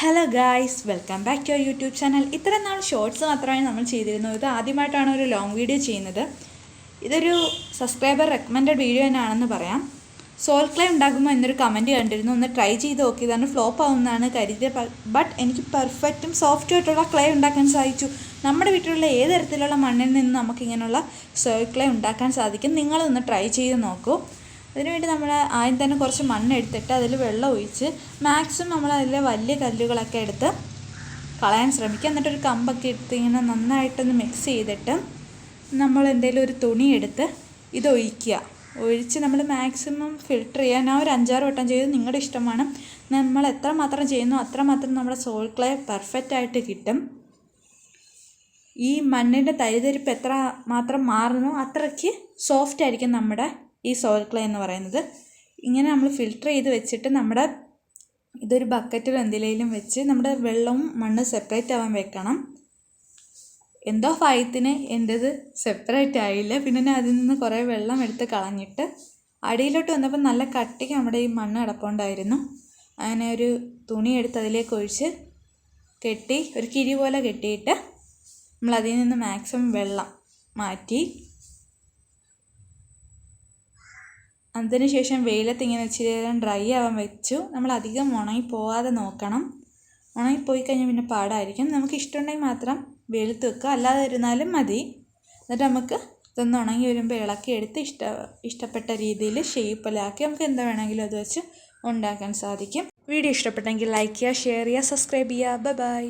Hello guys welcome back to our YouTube channel ഇത്രയും നാൾ shorts മാത്രമാണ് നമ്മൾ ചെയ്തിരുന്നത്. ഇത് ആദ്യമായിട്ടാണ് ഒരു ലോങ് വീഡിയോ ചെയ്യുന്നത്. ഇതൊരു സബ്സ്ക്രൈബർ റെക്കമെൻഡഡ് വീഡിയോ തന്നെയാണെന്ന് പറയാം. സോൾ ക്ലൈ ഉണ്ടാക്കുമ്പോൾ എന്നൊരു കമന്റ് കണ്ടിരുന്നു. ഒന്ന് ട്രൈ ചെയ്ത് നോക്കിയതാണ് ഫ്ലോപ്പ് ആവുന്നതാണ് കരുതിയത്. ബട്ട് എനിക്ക് പെർഫെക്റ്റും സോഫ്റ്റ് ആയിട്ടുള്ള ക്ലൈ ഉണ്ടാക്കാൻ സാധിച്ചു. നമ്മുടെ വീട്ടിലുള്ള ഏത് തരത്തിലുള്ള മണ്ണിൽ നിന്ന് നമുക്ക് ഇങ്ങനെയുള്ള സോൾ ക്ലൈ ഉണ്ടാക്കാൻ സാധിക്കും? നിങ്ങളൊന്ന് ട്രൈ ചെയ്ത് നോക്കൂ. അതിനുവേണ്ടി നമ്മൾ ആദ്യം തന്നെ കുറച്ച് മണ്ണ് എടുത്തിട്ട് അതിൽ വെള്ളം ഒഴിച്ച് മാക്സിമം നമ്മൾ അതിൽ വലിയ കല്ലുകളൊക്കെ എടുത്ത് കളയാൻ ശ്രമിക്കുക. എന്നിട്ടൊരു കമ്പൊക്കെ എടുത്ത് ഇങ്ങനെ നന്നായിട്ടൊന്ന് മിക്സ് ചെയ്തിട്ട് നമ്മൾ എന്തെങ്കിലും ഒരു തുണി എടുത്ത് ഇതൊഴിക്കുക ഒഴിച്ച് നമ്മൾ മാക്സിമം ഫിൽട്ടർ ചെയ്യാൻ ആ ഒരു അഞ്ചാറ് വട്ടം ചെയ്ത് നിങ്ങളുടെ ഇഷ്ടമാണ്. നമ്മൾ എത്ര മാത്രം ചെയ്യുന്നു അത്ര മാത്രം നമ്മുടെ സോൾ ക്ലേ പെർഫെക്റ്റ് ആയിട്ട് കിട്ടും. ഈ മണ്ണിന്റെ തരിതരിപ്പ് എത്ര മാത്രം മാറുന്നു അത്രയ്ക്ക് സോഫ്റ്റ് ആയിരിക്കും നമ്മുടെ ഈ സോയിൽ ക്ലേ എന്ന് പറയുന്നത്. ഇങ്ങനെ നമ്മൾ ഫിൽട്ടർ ചെയ്ത് വെച്ചിട്ട് നമ്മുടെ ഇതൊരു ബക്കറ്റിൽ എന്തിലേലും വെച്ച് നമ്മുടെ വെള്ളവും മണ്ണ് സെപ്പറേറ്റ് ആവാൻ വെക്കണം. എന്തോ ഭാഗ്യത്തിന് എന്റേത് സെപ്പറേറ്റ് ആയില്ല. പിന്നെ ഞാൻ അതിൽ നിന്ന് കുറേ വെള്ളം എടുത്ത് കളഞ്ഞിട്ട് അടിയിലോട്ട് വന്നപ്പോൾ നല്ല കട്ടിക്ക് നമ്മുടെ ഈ മണ്ണ് കിടപ്പുണ്ടായിരുന്നു അങ്ങനെ ഒരു തുണി എടുത്ത് അതിലേക്ക് ഒഴിച്ച് കെട്ടി ഒരു കിരി പോലെ കെട്ടിയിട്ട് നമ്മൾ അതിൽ നിന്ന് മാക്സിമം വെള്ളം മാറ്റി അതിനുശേഷം വെയിലത്ത് ഇങ്ങനെ ഇച്ചിരി നേരം ഡ്രൈ ആവാൻ വെച്ചു. നമ്മൾ അധികം ഉണങ്ങി പോവാതെ നോക്കണം. ഉണങ്ങി പോയി കഴിഞ്ഞാൽ പിന്നെ പാടായിരിക്കും. നമുക്ക് ഇഷ്ടമുണ്ടെങ്കിൽ മാത്രം വെയിലത്ത് വെക്കുക. അല്ലാതെ ഇരുന്നാലും മതി. എന്നിട്ട് നമുക്ക് ഇതൊന്ന് ഉണങ്ങി വരുമ്പോൾ ഇളക്കി എടുത്ത് ഇഷ്ട ഇഷ്ടപ്പെട്ട രീതിയിൽ ഷേപ്പിലാക്കി നമുക്ക് എന്താ വേണമെങ്കിലും അത് വെച്ച് ഉണ്ടാക്കാൻ സാധിക്കും. വീഡിയോ ഇഷ്ടപ്പെട്ടെങ്കിൽ ലൈക്ക് ചെയ്യുക ഷെയർ ചെയ്യുക സബ്സ്ക്രൈബ് ചെയ്യുക. ബൈ